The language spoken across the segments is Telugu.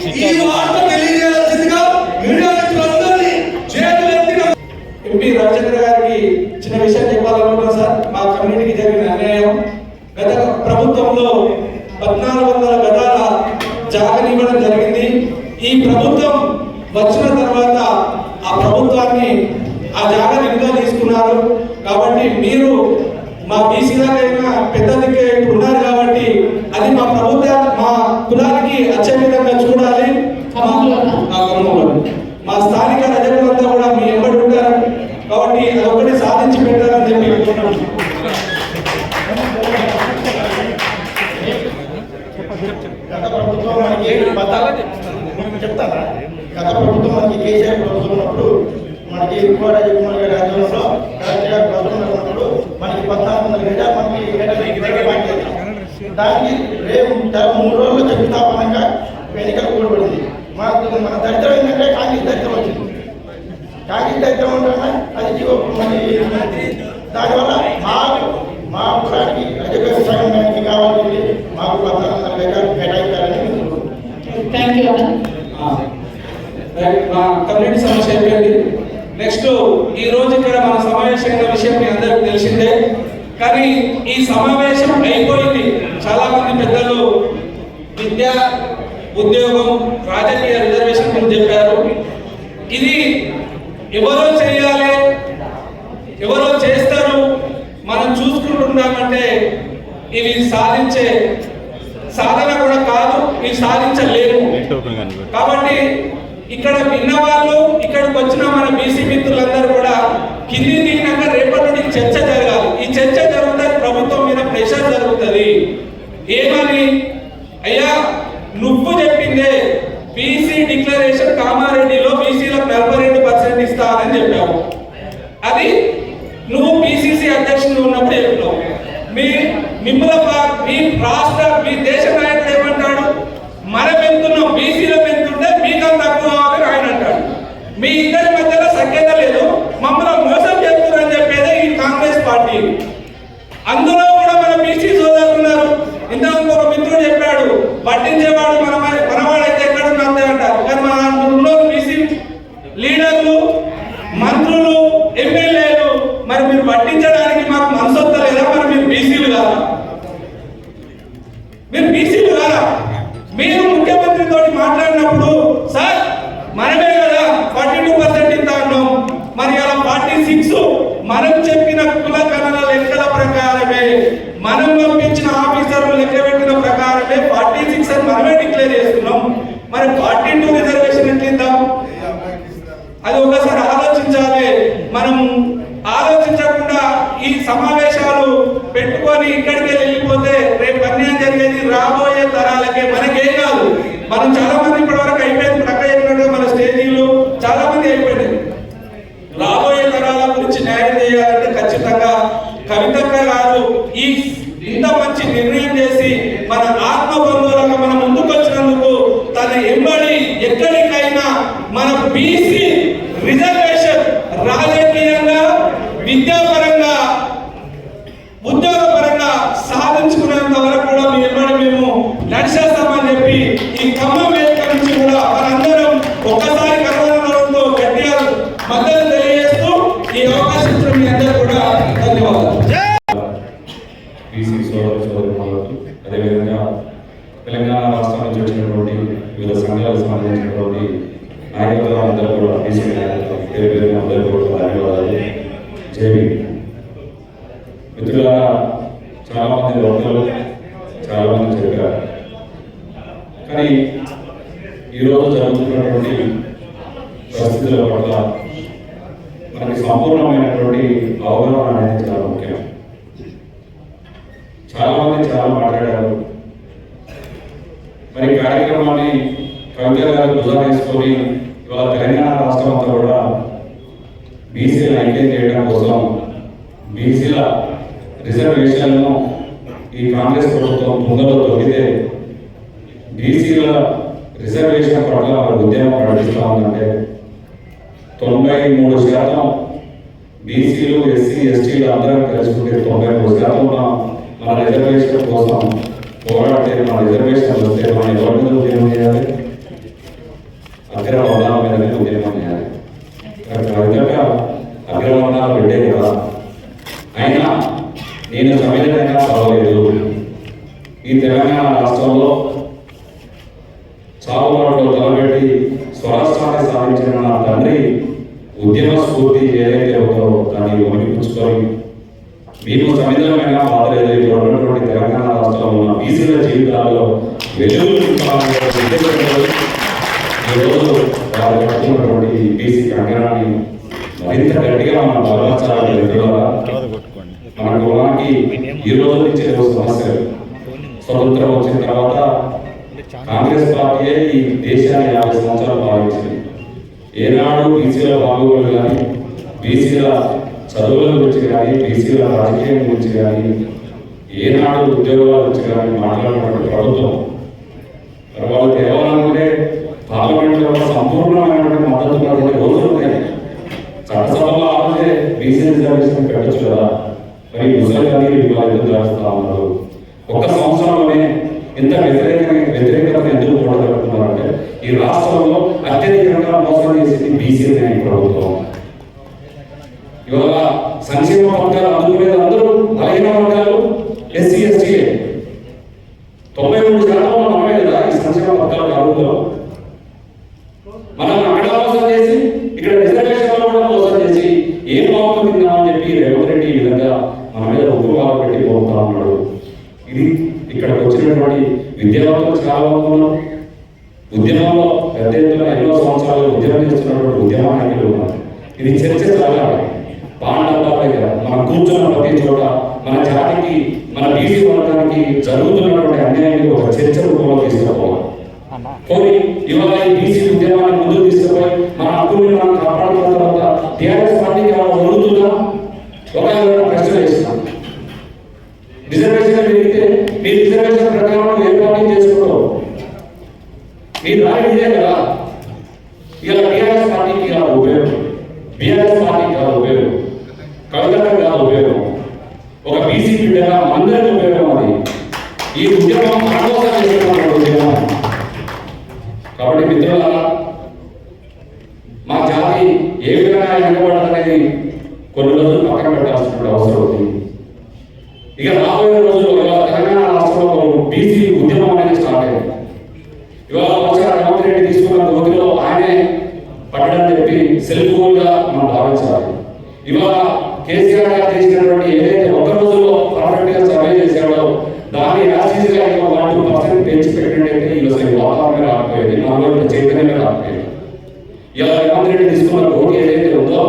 కోర్స్ ఇచ్చారు ఎంపీ రాజేంద్ర గారికి చిన్న విషయం చెప్పాలనుకుంటున్నాను సార్. మా కమ్యూనిటీకి జరిగిన అన్యాయం గత ప్రభుత్వంలో పద్నాలుగు వందల గదాల జాగనివ్వడం జరిగింది. ఈ ప్రభుత్వం వచ్చిన తర్వాత ఆ ప్రభుత్వాన్ని ఆ జాగని ఇంకా తీసుకున్నారు. కాబట్టి మీరు మా బీసీ దాకైనా పెద్ద దిక్కు దానికి రేపు మూడు రోజులు జరుగుతాపనంగా ఎన్నికలు కూడబడింది. మాకు మన దరిద్రం ఏంటంటే కాంగ్రెస్ దరిద్రం వచ్చింది. కాంగ్రెస్ దరిద్రం ఉండడం అది జీవో దానివల్ల మా మా కులానికి రజగోగి సగం దానికి కావాల్సింది మా కులం కేటాయించాలని థ్యాంక్ యూ కమ్యూనిటీ సమస్య ఏంటండి నెక్స్ట్ ఈ రోజు ఇక్కడ మన సమావేశం విషయం మీ అందరికీ తెలిసిందే. కానీ ఈ సమావేశం అయిపోయింది. చాలా మంది పెద్దలు విద్య ఉద్యోగం రాజకీయ రిజర్వేషన్ గురించి చెప్పారు. ఇది ఎవరో చేయాలి ఎవరో చేస్తారు మనం చూసుకుంటున్నామంటే ఇవి సాధించే సాధన కూడా కాదు ఇవి సాధించలేము. కాబట్టి ఇక్కడ విన్న వాళ్ళు ఇక్కడికి వచ్చిన మన బీసీ మిత్రులందరూ కూడా కింది దిగినాక రేపటి నుండి చర్చ జరగాలి. ఈ చర్చ జరుగుతుంది ప్రభుత్వం మీద ప్రెషర్ జరుగుతుంది. ఏమని? అయ్యా నువ్వు చెప్పిందే బీసీ డిక్లరేషన్ కామారెడ్డిలో బీసీలకు నలభై రెండు పర్సెంట్ ఇస్తానని చెప్పావు అది నువ్వు బీసీసీ అధ్యక్షుడు ఉన్నప్పుడు చెప్పినావు మీ మిమ్మల్ని మీ రాష్ట్ర మీ దేశ అది ఒకసారి ఆలోచించాలి. మనం ఆలోచించకుండా ఈ సమావేశాలు పెట్టుకొని ఇక్కడికి వెళ్ళిపోతే రేపు అన్యాయం జరిగేది రాబోయే తరాలకే మనకేం కాదు. మనం చాలా మంది ఇప్పటి వరకు అయిపోయింది ప్రక్క చెప్పినట్టుగా మన స్టేజీలు చాలా మంది అయిపోయినాయి రాబోయే తరాల గురించి న్యాయం చేయాలంటే ఖచ్చితంగా కవితక్క గారు ఈ ఇంత మంచి నిర్ణయం చేసి మన ఆత్మ బంధువులుగా మన ముందుకు వచ్చినందుకు తన ఎంబడి ఎక్కడికైనా మన బీసీ రిజర్వేషన్ రాజకీయంగా విద్యాపరంగా ఉద్యోగపరంగా సాధించుకునేంత వరకు కూడా మీ ఎంబడి మేము నడిచేస్తామని చెప్పి ఈ ఖమ్మం వేదిక నుంచి కూడా మనందరం ఒక్కసారి కరోనాతో గట్టిగా మద్దతు తెలియజేస్తూ ఈ అవకాశం ఇచ్చిన మీ అందరూ కూడా ధన్యవాదాలు బీసీ సోదరు సోదరులకు అదేవిధంగా తెలంగాణ రాష్ట్రం నుంచి వచ్చినటువంటి వివిధ సంఘాలకు సంబంధించినటువంటి నాయకులు అందరూ కూడా బీసీ నాయకులు పేరు పేరున అందరూ కూడా ధన్యవాదాలు. జేబీ మిత్రులారా చాలా మంది వక్తలు చాలా చెప్పారు. కానీ ఈరోజు జరుగుతున్నటువంటి పరిస్థితుల పట్ల మనకి సంపూర్ణమైనటువంటి అవగాహన అనేది చాలా ముఖ్యం చాలా మంది చాలా మాట్లాడారు మరి ఈ కార్యక్రమాన్ని కవిత జిల్లా వేసుకొని ఇవాళ తెలంగాణ రాష్ట్రం అంతా కూడా బీసీల ఐక్యం చేయడం కోసం బీసీల రిజర్వేషన్లను ఈ కాంగ్రెస్ ప్రభుత్వం ముందలో తొక్కితే బీసీల రిజర్వేషన్ పట్ల వారి ఉద్యమం నడిపిస్తూ ఉందంటే తొంభై మూడు శాతం బీసీలు ఎస్సీ ఎస్టీలు అందరం కలుసుకుంటే తొంభై మూడు శాతం ఉన్న మన రిజర్వేషన్ కోసం పోరాడితే మన రిజర్వేషన్ వస్తే మనం ఎవరి మీద ఉద్యమం చేయాలి? అగ్రవర్ణాల మీద ఉద్యమం చేయాలి కవితగా అగ్రవర్ణాలు పెట్టే కదా. అయినా నేను సమిధనైనా చదవలేదు ఈ తెలంగాణ రాష్ట్రంలో చావుబాటులో తలబెట్టి స్వరాష్ట్రాన్ని సాధించిన నా తండ్రి ఉద్యమ స్ఫూర్తి ఏదైతే ఉందో దాన్ని వణిపుచ్చుకొని మీకు సమిధమైన బాధ ఏదైతే ఉన్నటువంటి తెలంగాణ రాష్ట్రంలో ఉన్న బీసీల జీవితాల్లో వెలుగులు నింపాలనే ఉద్దేశంతో ఈరోజు వారు కట్టుకున్నటువంటి బీసీ కంకణాన్ని మరింత గట్టిగా మనం బలపరచాలని మిత్రులారా మన కులానికి ఈ రోజు నుంచి ఏదో సమస్యలు స్వతంత్రం వచ్చిన తర్వాత కాంగ్రెస్ పార్టీయే ఈ దేశాన్ని యాభై సంవత్సరాలు భావించింది ఏనాడు బీసీల బాగోగులు కానీ బీసీల చదువుల గురించి కానీ బీసీల రాజకీయం గురించి కానీ ఏనాడు ఉద్యోగాల గురించి కానీ మాట్లాడినటువంటి ప్రభుత్వం మరి వాళ్ళు కేవలం పార్లమెంట్లో సంపూర్ణమైనటువంటి మద్దతు ఉన్నటువంటి రోజులు ఉన్నాయి. చట్టసభలో ఆలోచే బీసీ రిజర్వేషన్ పెట్టచ్చు కదా. మరి ముసలి కానీ ఎందుకు చేస్తా ఉన్నారు. ఒక్క సంవత్సరంలోనే ఎంత వ్యతిరేక వ్యతిరేకత ఎందుకు కూడగలుగుతున్నారంటే ఈ రాష్ట్రంలో అత్యధికంగా మోసం చేసింది బీసీ ఈ ప్రభుత్వం. ఇవాళ సంక్షేమ పథకాలు అందుకునేది అందరూ బలహీన వర్గాలు ఎస్సీ ఎస్టీ తొంభై మూడు శాతం మనమే కదా ఈ సంక్షేమ పథకాలు అడుగుతాం మనం అక్కడ మోసం చేసి ఇక్కడ రిజర్వేషన్ కూడా మోసం చేసి ఏం బాగుంటుంది అని చెప్పి రేవంత్ రెడ్డి ఈ విధంగా మన మీద ఉపకారం పెట్టి పోతా ఉన్నాడు. ఇది ఇక్కడికి వచ్చినటువంటి విద్యావంతులు చాలా మంది ఉన్నారు ఉద్యమంలో పెద్ద ఎత్తున ఎన్నో సంవత్సరాలు ఉద్యమం చేస్తున్నటువంటి ఉద్యమ నాయకులు ఉన్నారు. ఇది చర్చ జరగాలి బాండబ్బా దగ్గర మనం కూర్చున్న ప్రతి చోట మన జాతికి మన బీసీ వర్గానికి జరుగుతున్నటువంటి అన్యాయాన్ని ఒక చర్చ రూపంలో తీసుకుపోవాలి. పోనీ ఇవాళ ఈ బీసీ ఉద్యమాన్ని ముందుకు తీసుకుపోయి మన హక్కుల్ని మనం కాపాడుకున్న తర్వాత టీఆర్ఎస్ పార్టీకి ఏమైనా జరుగుతుందా ఒక ప్రశ్న వేస్తున్నాం రిజర్వేషన్ పెరిగితే మీ రిజర్వేషన్ ప్రకారం నువ్వు ఏ పార్టీ చేసుకుంటావు మీ దారి ఇదే కదా ఇలా టీఆర్ఎస్ పార్టీకి కాదు ఉపయోగం బీఆర్ఎస్ పార్టీకి కాదు ఉపయోగం కవితకు కాదు ఉపయోగం ఒక బీసీ బిడ్డగా అందరికీ ఉపయోగం అది. ఈ ఉద్యమం మనకోసం చేస్తున్నటువంటి ఉద్యమం. కాబట్టి మిత్రుల మా జాతి ఏ విధంగా వెనకబడదనేది కొన్ని రోజులు పక్కన పెట్టాల్సినటువంటి అవసరం ఉంది. ఇక రాబోయే రోజుల్లో ఇవాళ తెలంగాణ రాష్ట్రంలో బీసీ ఉద్యమం అనేది స్టార్ట్ అయింది. ఇవాళ ఒకసారి రేవంత్ రెడ్డి తీసుకున్న గోతిలో ఆయనే పట్టడం చెప్పి సెల్ఫ్ గోల్గా మనం భావించాలి. ఇవాళ కేసీఆర్ గారు చేసినటువంటి ఏదైతే ఒక రోజులో పర్ఫెక్ట్ సర్వే చేసేవాళ్ళం దాని యాసిస్గా ఇంకో వన్ టూ పర్సెంట్ పెంచి పెట్టినట్టయితే ఈ రోజు వాతావరణం రాకపోయేది. మనలో చైతన్యం రాకపోయేది. ఇలా రేవంత్ రెడ్డి తీసుకున్న ఓటు ఏదైతే ఉందో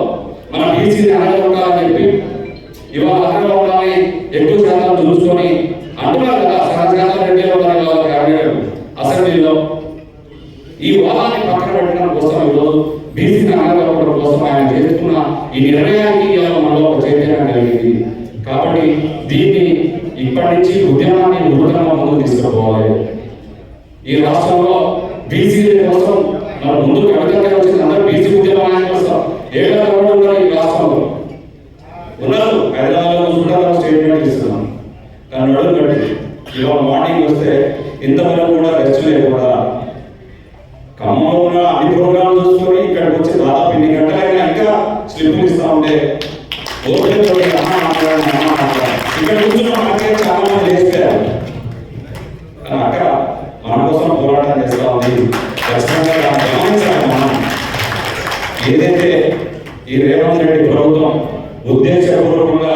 మన బీసీని అనగా ఉండాలని చెప్పి ఇవాళ అనగా ఉండాలి ఎక్కువ శాతం చూసుకొని అంటున్నారు కదా సహజంగా రెడ్డి ఉన్నారు కదా క్యాబినెట్ అసెంబ్లీలో ఈ వాదాన్ని పక్కన పెట్టడం కోసం ఈరోజు బీసీని అనగలపడం కోసం ఆయన చేస్తున్న ఈ నిర్ణయానికి ఇవాళ మనలో ఒక చైతన్యం కలిగింది కాబట్టి దీన్ని ఇప్పటి నుంచి ఉద్యమాన్ని నూతనంగా ముందుకు తీసుకుపోవాలి. ఈ రాష్ట్రంలో బీసీ కోసం మన ముందు ఎవరికైనా వచ్చింది అందరూ బీసీ ఉద్యమాన్ని కోసం ఏడాది కూడా ఉన్నారు ఈ రాష్ట్రంలో. ఉన్నారు. హైదరాబాద్లో చూడాలని స్టేట్మెంట్ ఇస్తున్నాం. కానీ నడుము కట్టి ఇవాళ మార్నింగ్ వస్తే ఇంతవరకు కూడా రెస్ట్ లేకుండా ఖమ్మంలో ఉన్న అన్ని ప్రోగ్రాంలు చూసుకొని ఇక్కడికి వచ్చి దాదాపు ఇన్ని గంటలైనా ఇంకా స్లిప్ ఇస్తా ఉంటే ఓకే అమ్మ మాట్లాడండి అమ్మ మాట్లాడండి. ఇక్కడ కూర్చున్న మనకే చాలా మంది లేస్తారు కానీ అక్కడ మన కోసం పోరాటం చేస్తా ఉంది ఖచ్చితంగా దాన్ని గమనించాలి మనం. ఏదైతే ఈ రేవంత్ రెడ్డి ప్రభుత్వం ఉద్దేశపూర్వకంగా